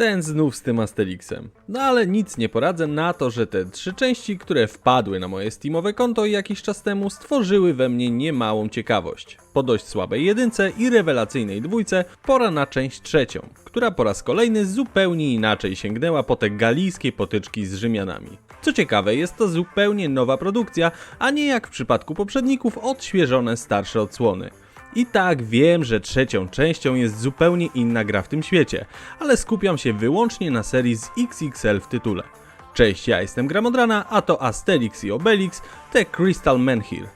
Ten znów z tym Asterixem. No ale nic nie poradzę na to, że te trzy części, które wpadły na moje Steamowe konto jakiś czas temu, stworzyły we mnie niemałą ciekawość. Po dość słabej jedynce i rewelacyjnej dwójce, pora na część trzecią, która po raz kolejny zupełnie inaczej sięgnęła po te galijskie potyczki z Rzymianami. Co ciekawe, jest to zupełnie nowa produkcja, a nie jak w przypadku poprzedników odświeżone starsze odsłony. I tak wiem, że trzecią częścią jest zupełnie inna gra w tym świecie, ale skupiam się wyłącznie na serii z XXL w tytule. Cześć, ja jestem Gramodrana, a to Asterix i Obelix, The Crystal Menhir.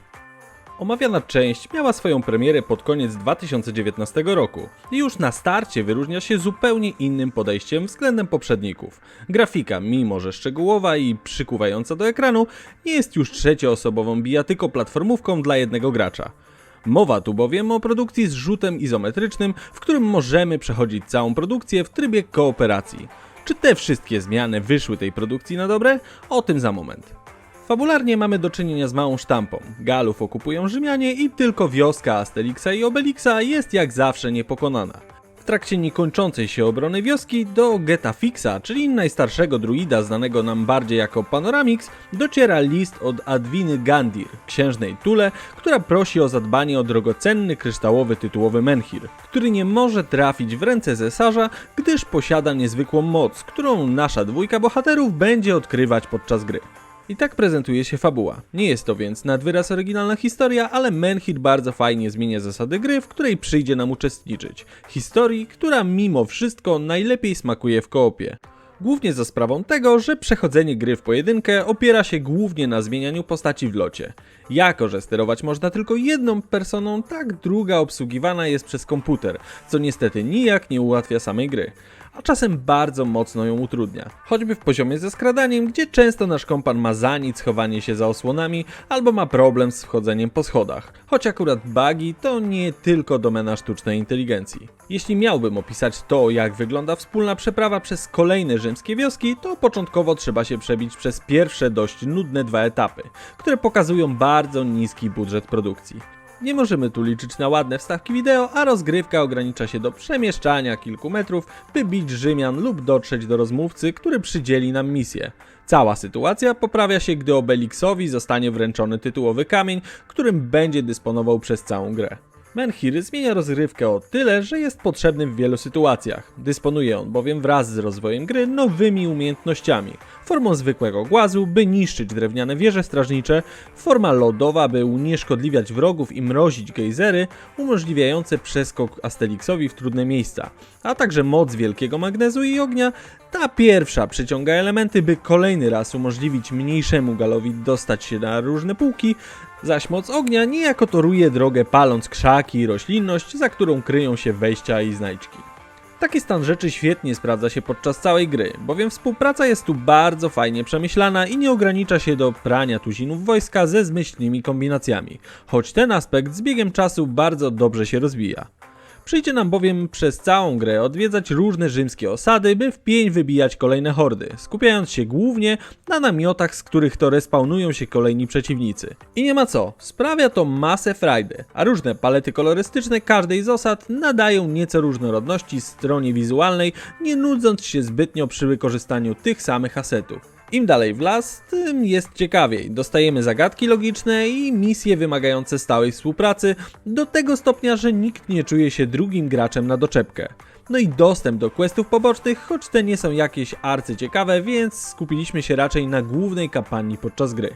Omawiana część miała swoją premierę pod koniec 2019 roku i już na starcie wyróżnia się zupełnie innym podejściem względem poprzedników. Grafika, mimo że szczegółowa i przykuwająca do ekranu, nie jest już trzecioosobową bijatyko platformówką dla jednego gracza. Mowa tu bowiem o produkcji z rzutem izometrycznym, w którym możemy przechodzić całą produkcję w trybie kooperacji. Czy te wszystkie zmiany wyszły tej produkcji na dobre? O tym za moment. Fabularnie mamy do czynienia z małą sztampą. Galów okupują Rzymianie i tylko wioska Asterixa i Obelixa jest jak zawsze niepokonana. Trakcie niekończącej się obrony wioski do Geta Fixa, czyli najstarszego druida znanego nam bardziej jako Panoramix, dociera list od Adwiny Gandir, księżnej Tule, która prosi o zadbanie o drogocenny kryształowy tytułowy menhir, który nie może trafić w ręce cesarza, gdyż posiada niezwykłą moc, którą nasza dwójka bohaterów będzie odkrywać podczas gry. I tak prezentuje się fabuła. Nie jest to więc nad wyraz oryginalna historia, ale Menhir bardzo fajnie zmienia zasady gry, w której przyjdzie nam uczestniczyć. Historii, która mimo wszystko najlepiej smakuje w koopie. Głównie za sprawą tego, że przechodzenie gry w pojedynkę opiera się głównie na zmienianiu postaci w locie. Jako, że sterować można tylko jedną personą, tak druga obsługiwana jest przez komputer, co niestety nijak nie ułatwia samej gry a czasem bardzo mocno ją utrudnia. Choćby w poziomie ze skradaniem, gdzie często nasz kompan ma za nic chowanie się za osłonami, albo ma problem z wchodzeniem po schodach. Choć akurat bugi to nie tylko domena sztucznej inteligencji. Jeśli miałbym opisać to, jak wygląda wspólna przeprawa przez kolejne rzymskie wioski, to początkowo trzeba się przebić przez pierwsze dość nudne dwa etapy, które pokazują bardzo niski budżet produkcji. Nie możemy tu liczyć na ładne wstawki wideo, a rozgrywka ogranicza się do przemieszczania kilku metrów, by bić Rzymian lub dotrzeć do rozmówcy, który przydzieli nam misję. Cała sytuacja poprawia się, gdy Obelixowi zostanie wręczony tytułowy kamień, którym będzie dysponował przez całą grę. Menhir zmienia rozgrywkę o tyle, że jest potrzebny w wielu sytuacjach. Dysponuje on bowiem wraz z rozwojem gry nowymi umiejętnościami. Formą zwykłego głazu, by niszczyć drewniane wieże strażnicze, forma lodowa, by unieszkodliwiać wrogów i mrozić gejzery, umożliwiające przeskok Asterixowi w trudne miejsca, a także moc wielkiego magnezu i ognia, ta pierwsza przyciąga elementy, by kolejny raz umożliwić mniejszemu galowi dostać się na różne półki, zaś moc ognia niejako toruje drogę paląc krzaki i roślinność, za którą kryją się wejścia i znajdźki. Taki stan rzeczy świetnie sprawdza się podczas całej gry, bowiem współpraca jest tu bardzo fajnie przemyślana i nie ogranicza się do prania tuzinów wojska ze zmyślnymi kombinacjami, choć ten aspekt z biegiem czasu bardzo dobrze się rozwija. Przyjdzie nam bowiem przez całą grę odwiedzać różne rzymskie osady, by w pień wybijać kolejne hordy, skupiając się głównie na namiotach, z których to respawnują się kolejni przeciwnicy. I nie ma co, sprawia to masę frajdy, a różne palety kolorystyczne każdej z osad nadają nieco różnorodności stronie wizualnej, nie nudząc się zbytnio przy wykorzystaniu tych samych asetów. Im dalej w las, tym jest ciekawiej. Dostajemy zagadki logiczne i misje wymagające stałej współpracy, do tego stopnia, że nikt nie czuje się drugim graczem na doczepkę. No i dostęp do questów pobocznych, choć te nie są jakieś arcyciekawe, więc skupiliśmy się raczej na głównej kampanii podczas gry.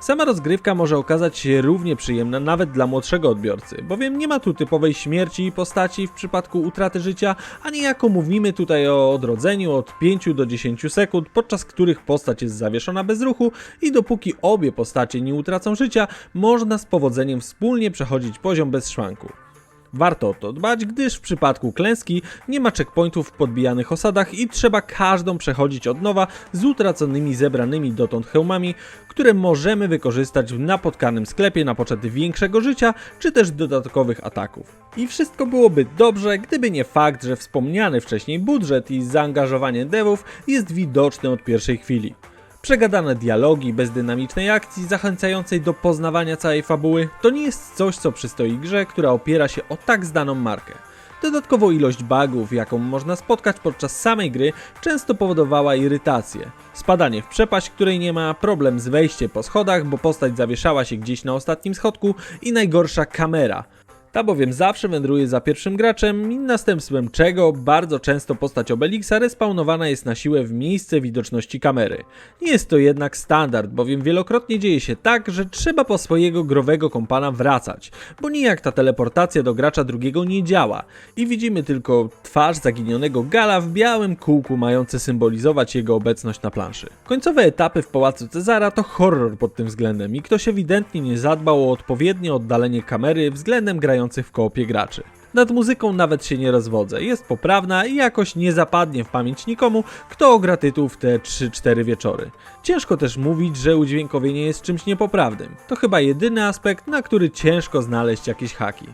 Sama rozgrywka może okazać się równie przyjemna nawet dla młodszego odbiorcy, bowiem nie ma tu typowej śmierci postaci w przypadku utraty życia, a niejako mówimy tutaj o odrodzeniu od 5 do 10 sekund, podczas których postać jest zawieszona bez ruchu i dopóki obie postacie nie utracą życia, można z powodzeniem wspólnie przechodzić poziom bez szwanku. Warto o to dbać, gdyż w przypadku klęski nie ma checkpointów w podbijanych osadach i trzeba każdą przechodzić od nowa z utraconymi zebranymi dotąd hełmami, które możemy wykorzystać w napotkanym sklepie na poczet większego życia, czy też dodatkowych ataków. I wszystko byłoby dobrze, gdyby nie fakt, że wspomniany wcześniej budżet i zaangażowanie devów jest widoczny od pierwszej chwili. Przegadane dialogi bez dynamicznej akcji zachęcającej do poznawania całej fabuły to nie jest coś, co przystoi grze, która opiera się o tak zdaną markę. Dodatkowo ilość bugów, jaką można spotkać podczas samej gry, często powodowała irytację. Spadanie w przepaść, której nie ma, problem z wejściem po schodach, bo postać zawieszała się gdzieś na ostatnim schodku i najgorsza kamera. Ta bowiem zawsze wędruje za pierwszym graczem następstwem czego bardzo często postać Obelixa respawnowana jest na siłę w miejsce widoczności kamery. Nie jest to jednak standard, bowiem wielokrotnie dzieje się tak, że trzeba po swojego growego kompana wracać, bo nijak ta teleportacja do gracza drugiego nie działa i widzimy tylko twarz zaginionego Gala w białym kółku mające symbolizować jego obecność na planszy. Końcowe etapy w Pałacu Cezara to horror pod tym względem i ktoś ewidentnie nie zadbał o odpowiednie oddalenie kamery względem grających w koopie graczy. Nad muzyką nawet się nie rozwodzę, jest poprawna i jakoś nie zapadnie w pamięć nikomu, kto ogra tytuł w te 3-4 wieczory. Ciężko też mówić, że udźwiękowienie jest czymś niepoprawnym. To chyba jedyny aspekt, na który ciężko znaleźć jakieś haki.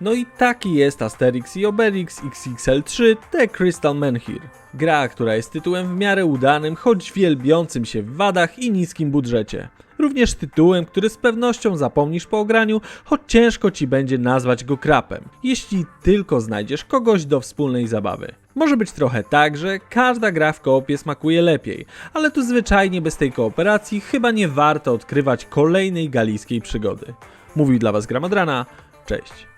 No i taki jest Asterix i Obelix XXL3 The Crystal Menhir. Gra, która jest tytułem w miarę udanym, choć wielbiącym się w wadach i niskim budżecie. Również tytułem, który z pewnością zapomnisz po ograniu, choć ciężko ci będzie nazwać go krapem, jeśli tylko znajdziesz kogoś do wspólnej zabawy. Może być trochę tak, że każda gra w koopie smakuje lepiej, ale tu zwyczajnie bez tej kooperacji chyba nie warto odkrywać kolejnej galijskiej przygody. Mówił dla was Gramadrana, cześć.